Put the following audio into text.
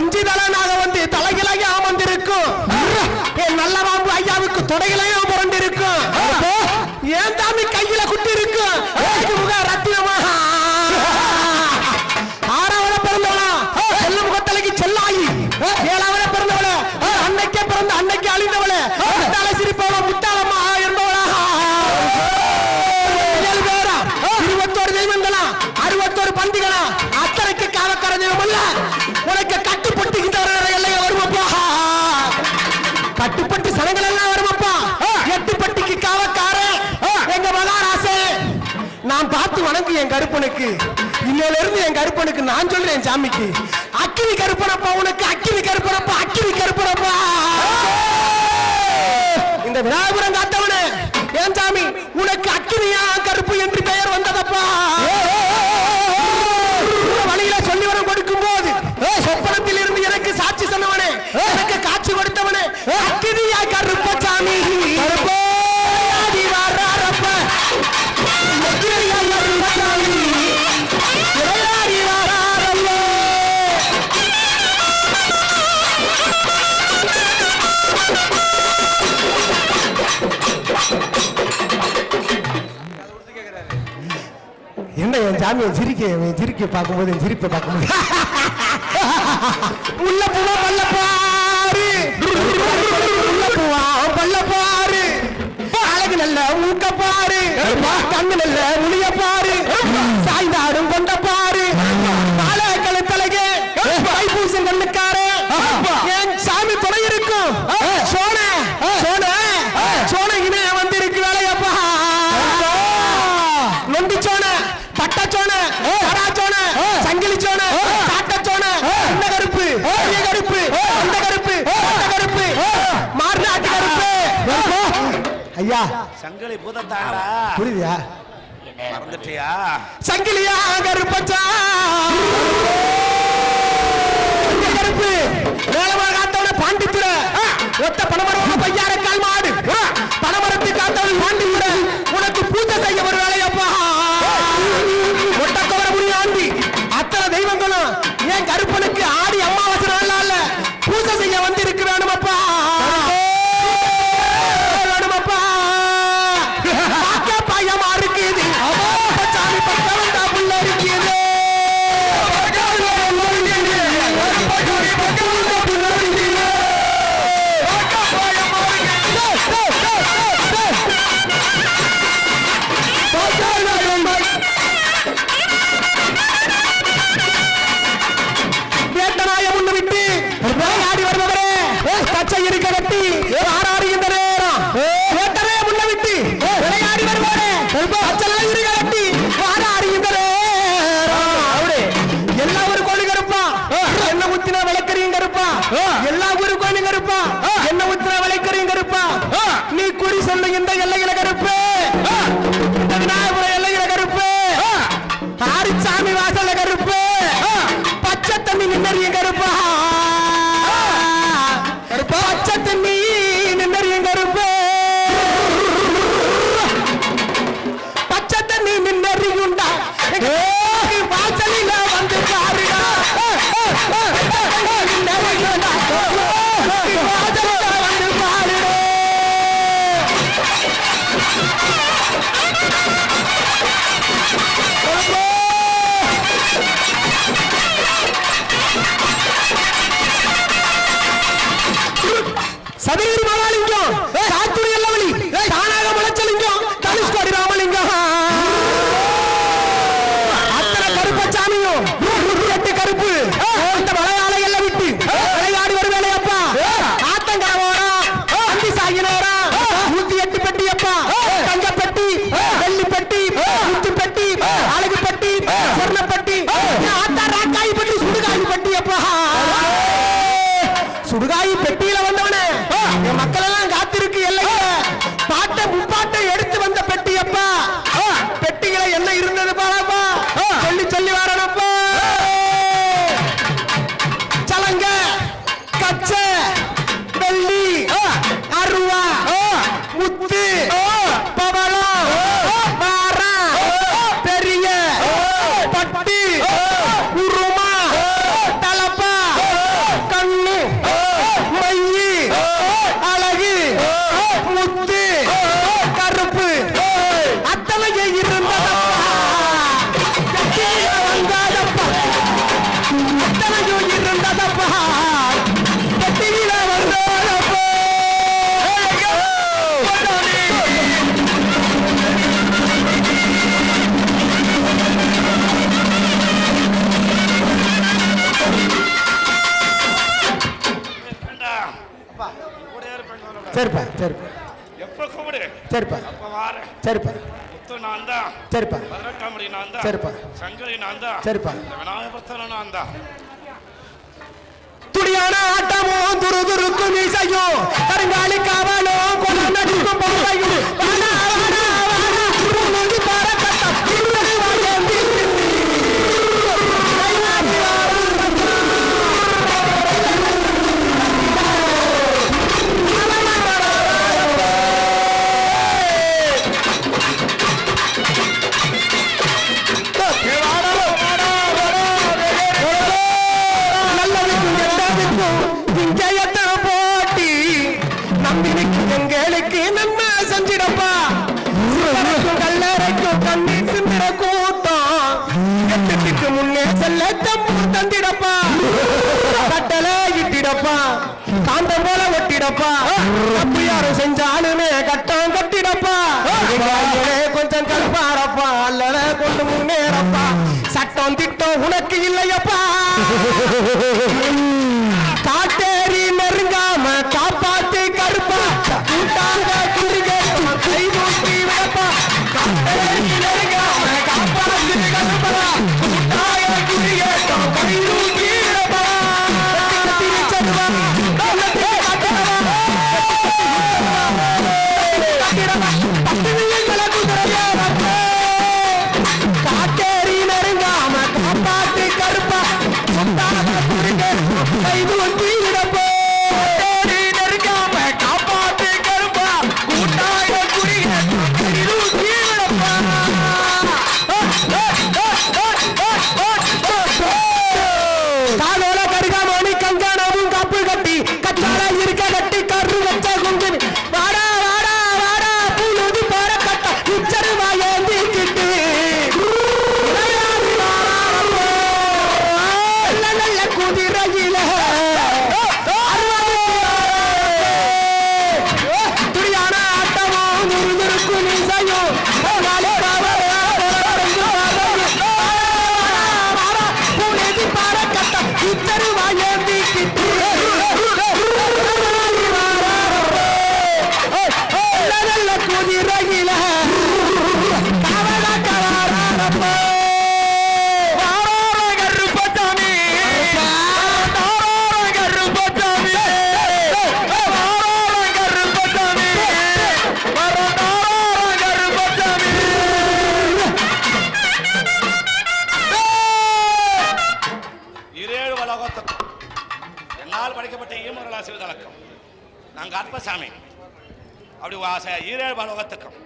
அஞ்சு தலனாக வந்து தலையிலேயே அமர்ந்திருக்கும். என் நல்ல பாம்பு ஐயாவுக்கு துடையிலேயே அமர்ந்திருக்கும். ஏன் தாமி கையில நான் பார்த்து வணங்கு என் கருப்பனுக்கு. இன்னையில இருந்து என் கருப்பனுக்கு நான் சொல்றேன் என் சாமிக்கு. அக்கினி கருப்பனப்பா உனக்கு அக்கினி கருப்பனப்பா அக்கினி கருப்பனப்பா. இந்த விநாயகபுரம் காத்தவன என் சாமி உனக்கு அக்கினியா கருப்பு என்று பெயர் வந்ததப்பா? சாமியை சிரிக்க சிரிக்க பார்க்கும்போது சிரிப்பை பார்க்கும்போது. உள்ள பூவா பல்ல பாரு உள்ள பூவா பாரு அழகு நல்ல ஊக்க பாரு கண்ணு நல்ல சங்கிலி பூதத்தாடா புரியுதா மறந்துட்டியா? சங்கிலியா கருப்பச்சா? கருப்பு. வேலமா காத்தவன பாண்டித்துற. ஒத்த பணமரம் பையார கால் மாடு. பணமரத்து காத்தவன் பாண்டித்துற. உனக்கு பூஜை செய்ய ஒரு வேலையப்பா. ஒட்ட கவர முடியாண்டி அத்தனை தெய்வங்களும் ஏன் கருப்பனுக்கு சதவீதமாக வந்ததப்பா பெட்டியில வந்ததப்போ சரிப்பா சரிப்பா. எப்ப கூப்பிடு? சரிப்பா. அப்ப வாரேன். சரிப்பா. முத்து நான் தான். சரிப்பா. பதினெட்டாம் நான் தான். சரிப்பா. சங்கரி நான் தான். சரிப்பா. விநாயகபுரத்தில் நான் துடியான ஆட்டமும் துரு துருக்கும் இசையும். கருங்காலி காவலும் கொலை நடிக்கும் லட்சம் தந்திடப்பா. கட்டளை இட்டிடப்பா. காந்தம் போல ஒட்டிடப்பா. யாரும் செஞ்சாலுமே கட்டம் கட்டிடப்பா. கொஞ்சம் கல்பாரப்பா. அல்ல கொண்டு முன்னேறப்பா. சட்டம் திட்டம் உனக்கு இல்லையப்பா. Thank you. ராமசாமி அப்படி ஈரேழு பலோகத்துக்கும்.